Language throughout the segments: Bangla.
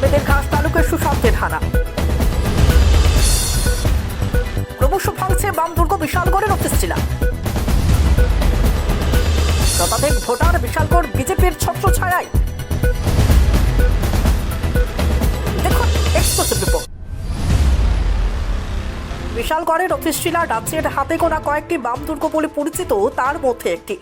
বামেদের ঘাস তালুকের সুশান্তের হানা ক্রমশ ভাঙছে বাম দুর্গ বিশালগড়ের অফিস ছিল শতাধিক ভোটার বিশালগড় বিজেপির ছত্র ছায়ায়। দেখুন বিশালগড়ের অফিস শিলা রাজ্যের হাতে গোনা কয়েকটি বাম দুর্গ বলে পরিচিত, তার মধ্যে একটি।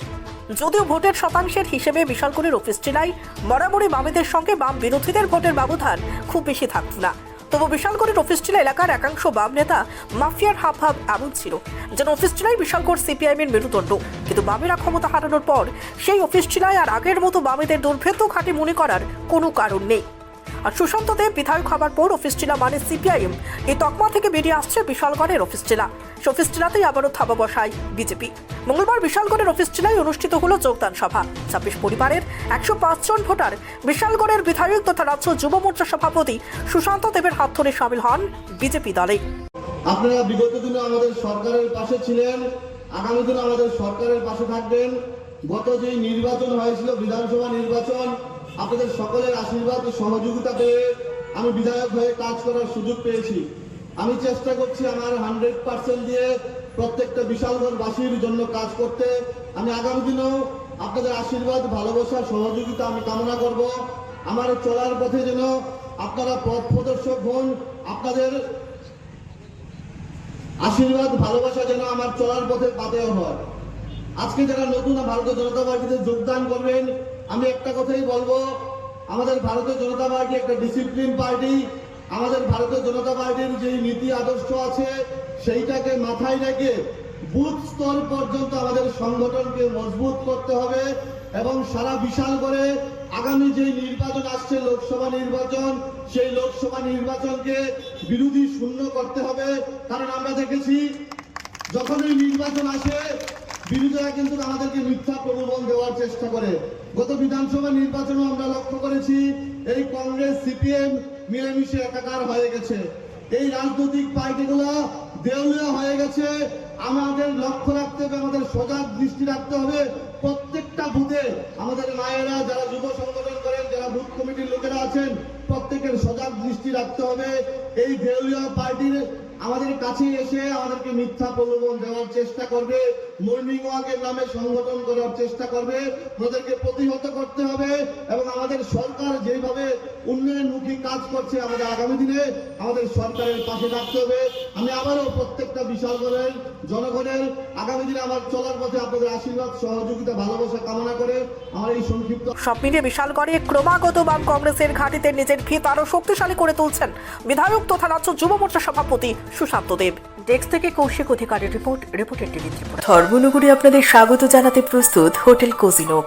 যদিও ভোটের শতাংশের হিসেবে বিশালকুড়ির অফিস শিলায় বরাবরই বামেদের সঙ্গে বাম বিরোধীদের ভোটের ব্যবধান খুব বেশি থাকত না। তবু বিশালগড়ের অফিস টিলা এলাকার একাংশ বাম নেতা মাফিয়ার হাব ভাব এমন ছিল, যেন অফিস টিলায় বিশালগড় সিপিআইএমের মেরুদণ্ড। কিন্তু বামেরা ক্ষমতা হারানোর পর সেই অফিস টিলায় আর আগের মতো বামেদের দুর্ভেদ্য খাটি মনে করার কোনো কারণ নেই। আর সুশান্ত দেব বিধায়ক হবার পর অফিস টিলা মানে সিপিআইএম এই তকমা থেকে বেরিয়ে আসছে বিশালগড়ের অফিস সে অফিস টিলাতেই আবারও থাবা বসায় বিজেপি মঙ্গলবার বিশালগড়ের অফিস টিলায় অনুষ্ঠিত হলো যোগদান সভা। ছাব্বিশ পরিবারের একশো জন ভোটার বিশালগড়ের বিধায়ক তথা রাজ্য যুব মোর্চা সভাপতি সুশান্ত দেবের হাত ধরে সামিল হন বিজেপি দলে। আপনারা বিগত দিনে আমাদের সরকারের পাশে ছিলেন, আগামী দিনে আমাদের সরকারের পাশে থাকবেন। গত যে নির্বাচন হয়েছিল, বিধানসভা নির্বাচন আপনাদের সকলের আশীর্বাদ ও সহযোগিতা পেয়ে আমি বিধায়ক হয়ে কাজ করার সুযোগ পেয়েছি। আমি চেষ্টা করছি আমার হান্ড্রেড পার্সেন্ট দিয়ে প্রত্যেকটা বিশালগড়বাসীর জন্য কাজ করতে। আমি আগামী দিনেও আপনাদের আশীর্বাদ, ভালোবাসা, সহযোগিতা আমি কামনা করব। আমার চলার পথে যেন আপনারা পথ প্রদর্শক হন, আপনাদের আশীর্বাদ, ভালোবাসা যেন আমার চলার পথে পাতেও হয়। আজকে যারা নতুন ভারতীয় জনতা পার্টিতে যোগদান করবেন আমি একটা কথাই বলব, আমাদের ভারতীয় জনতা পার্টি একটা ডিসিপ্লিন পার্টি আমাদের ভারতীয় জনতা পার্টির যে নীতি আদর্শ আছে, সেইটাকে মাথায় রেখে বুথ স্তর পর্যন্ত আমাদের সংগঠনকে মজবুত করতে হবে এবং সারা বিশাল করে আগামী যে নির্বাচন আসছে, লোকসভা নির্বাচন, সেই লোকসভা নির্বাচনকে বিরোধী শূন্য করতে হবে। কারণ আমরা দেখেছি, যখনই নির্বাচন আসে বিরোধীরা কিন্তু আমাদেরকে মিথ্যা প্রলোভন দেওয়ার চেষ্টা করে। গত বিধানসভা নির্বাচনে আমরা লক্ষ্য করেছি, এই কংগ্রেস, সিপিএম মিলেমিশে একাকার হয়ে গেছে। এই রাজনৈতিক পার্টিগুলো দেউলিয়া হয়ে গেছে। আমাদের লক্ষ্য রাখতে হবে, আমাদের সজাগ দৃষ্টি রাখতে হবে। প্রত্যেকটা বুথে আমাদের মায়েরা যারা যুব সংগঠন করেন, যারা বুথ কমিটির লোকেরা আছেন, প্রত্যেকের সজাগ দৃষ্টি রাখতে হবে। এই দেউলিয়া পার্টির আমাদের কাছে এসে আমাদেরকে মিথ্যা প্রলোভন দেওয়ার চেষ্টা করবে মর্নিং ওয়াকের নামে সংগঠন করার চেষ্টা করবে, ওদেরকে প্রতিহত করতে হবে এবং আমাদের সরকার যেভাবে উন্নয়নমুখী কাজ করছে আমাদের আগামী দিনে আমাদের সরকারের পাশে থাকতে হবে। আমি আবারও প্রত্যেকটা বিশালগড়ের জনগণের আগামী দিনে আমার চলার পথে আপনাদের আশীর্বাদ সহযোগিতা ভালোবাসা কামনা করে আমার এই সংক্ষিপ্ত সব মিলিয়ে বিশালগড়ে ক্রমাগত বাম কংগ্রেসের ঘাঁটিতে নিজের ভিত আরও শক্তিশালী করে তুলছেন বিধায়ক তথা রাজ্য যুব মোর্চা সভাপতি সুশান্ত দেব। ডেস্ক থেকে কৌশিক অধিকারের রিপোর্ট রিপোর্টের টিভি ত্রিপুরা ধর্মনগরে আপনাদের স্বাগত জানাতে প্রস্তুত hotel Kozinok.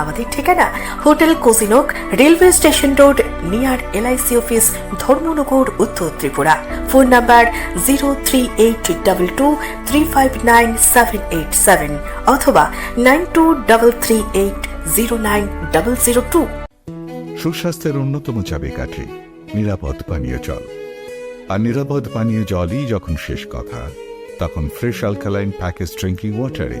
আমাদের ঠিকানা hotel Kozinok railway station road, near LIC office, Dharmanagar, Uttar Tripura. Phone number zero three eight double two three five nine seven eight seven অথবা nine two double three eight zero nine double zero two. সুস্বাস্থ্যের অন্যতম চাবে চাবিকাঠি, নিরাপদ পানীয় জল। আর নিরাপদ পানীয় জলই যখন শেষ কথা, তখন ফ্রেশ অ্যালকালাইন প্যাকেজ ড্রিঙ্কিং ওয়াটারে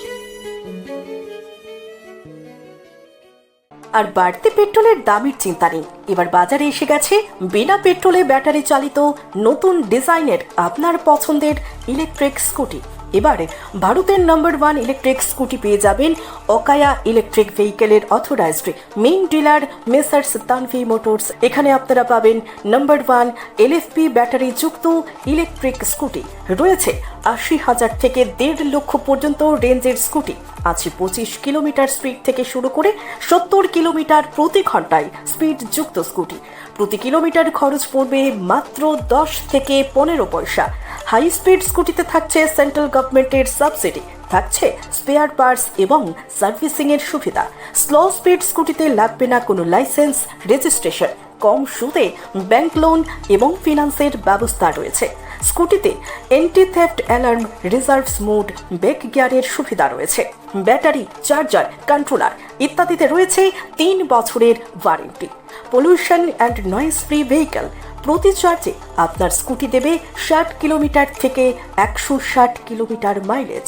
আর বাড়তি পেট্রোলের দামের চিন্তা নেই। এবার বাজারে এসে গেছে বিনা পেট্রোলে ব্যাটারি চালিত নতুন ডিজাইনের আপনার পছন্দের ইলেকট্রিক স্কুটি এবারে ভারতের নাম্বার ওয়ান ইলেকট্রিক স্কুটি পেয়ে যাবেন Okaya electric ভেহিকেলের authorised main dealer messrs Tanvi motors এখানে আপনারা পাবেন নাম্বার ওয়ান এলএফপি ব্যাটারি যুক্ত ইলেকট্রিক স্কুটি রয়েছে আশি হাজার থেকে দেড় লক্ষ পর্যন্ত রেঞ্জের স্কুটি আছে পঁচিশ কিলোমিটার স্পিড থেকে শুরু করে সত্তর কিলোমিটার প্রতি ঘন্টায় স্পিড যুক্ত স্কুটি প্রতি কিলোমিটার খরচ পড়বে মাত্র দশ থেকে পনেরো পয়সা। হাই স্পিড স্কুটিতে থাকছে সেন্ট্রাল গভর্নমেন্টের সাবসিডি। থাকছে স্পেয়ার পার্টস এবং সার্ভিসিং এর সুবিধা। স্লো স্পিড স্কুটিতে লাগবে না কোনো লাইসেন্স, রেজিস্ট্রেশন, কম সুদে ব্যাংক লোন এবং ফিনান্সের ব্যবস্থা রয়েছে। স্কুটিতে anti theft alarm reserves mode back গিয়ারের সুবিধা রয়েছে। ব্যাটারি চার্জার কন্ট্রোলার ইত্যাদিতে রয়েছে তিন বছরের warranty pollution and noise free vehicle প্রতি চার্জে আপনার স্কুটি দেবে ষাট কিলোমিটার থেকে একশো ষাট কিলোমিটার মাইলেজ